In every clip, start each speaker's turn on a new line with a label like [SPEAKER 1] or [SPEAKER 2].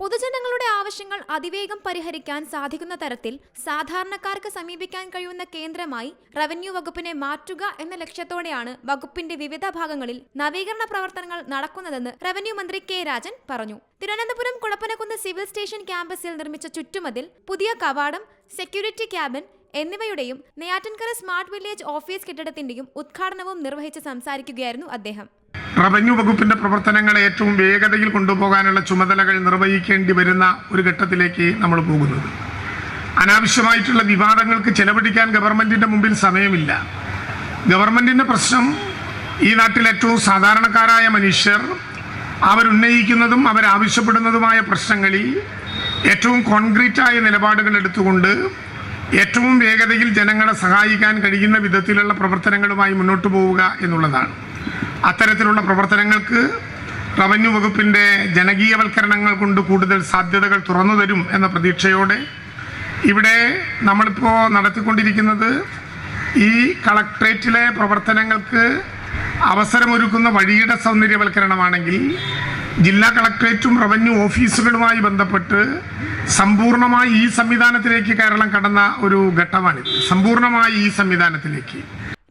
[SPEAKER 1] പൊതുജനങ്ങളുടെ ആവശ്യങ്ങൾ അതിവേഗം പരിഹരിക്കാൻ സാധിക്കുന്ന തരത്തിൽ സാധാരണക്കാർക്ക് സമീപിക്കാൻ കഴിയുന്ന കേന്ദ്രമായി റവന്യൂ വകുപ്പിനെ മാറ്റുക എന്ന ലക്ഷ്യത്തോടെയാണ് വകുപ്പിന്റെ വിവിധ ഭാഗങ്ങളിൽ നവീകരണ പ്രവർത്തനങ്ങൾ നടക്കുന്നതെന്ന് റവന്യൂ മന്ത്രി കെ രാജൻ പറഞ്ഞു. തിരുവനന്തപുരം കുളപ്പനക്കുന്ന് സിവിൽ സ്റ്റേഷൻ ക്യാമ്പസിൽ നിർമ്മിച്ച ചുറ്റുമതിൽ പുതിയ കവാടം സെക്യൂരിറ്റി ക്യാബിൻ എന്നിവയുടെയും നെയ്യാറ്റിൻകര സ്മാർട്ട് വില്ലേജ് ഓഫീസ് കെട്ടിടത്തിന്റെയും ഉദ്ഘാടനവും നിർവഹിച്ച് സംസാരിക്കുകയായിരുന്നു അദ്ദേഹം.
[SPEAKER 2] റവന്യൂ വകുപ്പിന്റെ പ്രവർത്തനങ്ങളെ ഏറ്റവും വേഗതയിൽ കൊണ്ടുപോകാനുള്ള ചുമതലകൾ നിർവഹിക്കേണ്ടി വരുന്ന ഒരു ഘട്ടത്തിലേക്ക് നമ്മൾ പോകുന്നത്. അനാവശ്യമായിട്ടുള്ള വിവാദങ്ങൾക്ക് ചെലവഴിക്കാൻ ഗവൺമെന്റിന്റെ മുമ്പിൽ സമയമില്ല. ഗവൺമെന്റിന്റെ പ്രശ്നം ഈ നാട്ടിൽ ഏറ്റവും സാധാരണക്കാരായ മനുഷ്യർ അവരുന്നയിക്കുന്നതും അവരാവശ്യപ്പെടുന്നതുമായ പ്രശ്നങ്ങളിൽ ഏറ്റവും കോൺക്രീറ്റായ നിലപാടുകൾ എടുത്തുകൊണ്ട് ഏറ്റവും വേഗതയിൽ ജനങ്ങളെ സഹായിക്കാൻ കഴിയുന്ന വിധത്തിലുള്ള പ്രവർത്തനങ്ങളുമായി മുന്നോട്ട് പോവുക എന്നുള്ളതാണ്. അത്തരത്തിലുള്ള പ്രവർത്തനങ്ങൾക്ക് റവന്യൂ വകുപ്പിന്റെ ജനകീയവൽക്കരണങ്ങൾ കൊണ്ട് കൂടുതൽ സാധ്യതകൾ തുറന്നു തരും എന്ന പ്രതീക്ഷയോടെ ഇവിടെ നമ്മളിപ്പോൾ നടത്തിക്കൊണ്ടിരിക്കുന്നത് ഈ കളക്ട്രേറ്റിലെ പ്രവർത്തനങ്ങൾക്ക് അവസരമൊരുക്കുന്ന വഴിയുടെ സൗന്ദര്യവൽക്കരണമാണെങ്കിൽ ജില്ലാ കളക്ട്രേറ്റും റവന്യൂ ഓഫീസുകളുമായി ബന്ധപ്പെട്ട് സമ്പൂർണമായി ഈ സംവിധാനത്തിലേക്ക് കേരളം കടന്ന ഒരു ഘട്ടമാണിത്. സമ്പൂർണമായി ഈ സംവിധാനത്തിലേക്ക്.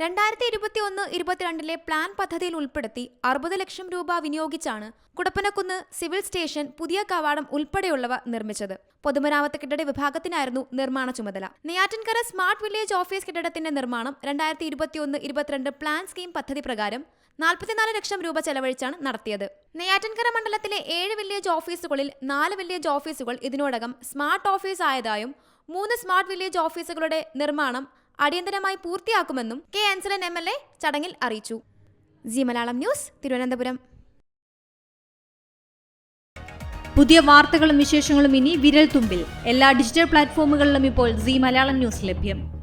[SPEAKER 1] രണ്ടായിരത്തി ഇരുപത്തി ഒന്ന് ഇരുപത്തിരണ്ടിലെ പ്ലാൻ പദ്ധതിയിൽ ഉൾപ്പെടുത്തി അറുപത് ലക്ഷം രൂപ വിനിയോഗിച്ചാണ് കുടപ്പനക്കുന്ന് സിവിൽ സ്റ്റേഷൻ പുതിയ കവാടം ഉൾപ്പെടെയുള്ളവ നിർമ്മിച്ചത്. പൊതുമരാമത്ത് കെട്ടിട വിഭാഗത്തിനായിരുന്നു നിർമ്മാണ ചുമതല. നെയ്യാറ്റിൻകര സ്മാർട്ട് വില്ലേജ് ഓഫീസ് കെട്ടിടത്തിന്റെ നിർമ്മാണം രണ്ടായിരത്തി ഇരുപത്തിയൊന്ന് ഇരുപത്തിരണ്ട് പ്ലാൻ സ്കീം പദ്ധതി പ്രകാരം നാൽപ്പത്തിനാല് ലക്ഷം രൂപ ചെലവഴിച്ചാണ് നടത്തിയത്. നെയ്യാറ്റിൻകര മണ്ഡലത്തിലെ ഏഴ് വില്ലേജ് ഓഫീസുകളിൽ നാല് വില്ലേജ് ഓഫീസുകൾ ഇതിനോടകം സ്മാർട്ട് ഓഫീസ് ആയതായും മൂന്ന് സ്മാർട്ട് വില്ലേജ് ഓഫീസുകളുടെ നിർമ്മാണം അടിയന്തരമായി പൂർത്തിയാക്കുമെന്നും K Ansalan M L A ചടങ്ങിൽ അറിയിച്ചു. G Malayalam news Thiruvananthapuram.
[SPEAKER 3] പുതിയ വാർത്തകളും വിശേഷങ്ങളും ഇനി വിരൽ തുമ്പിൽ എല്ലാ ഡിജിറ്റൽ പ്ലാറ്റ്ഫോമുകളിലും ഇപ്പോൾ സി മലയാളം ന്യൂസ് ലഭ്യം.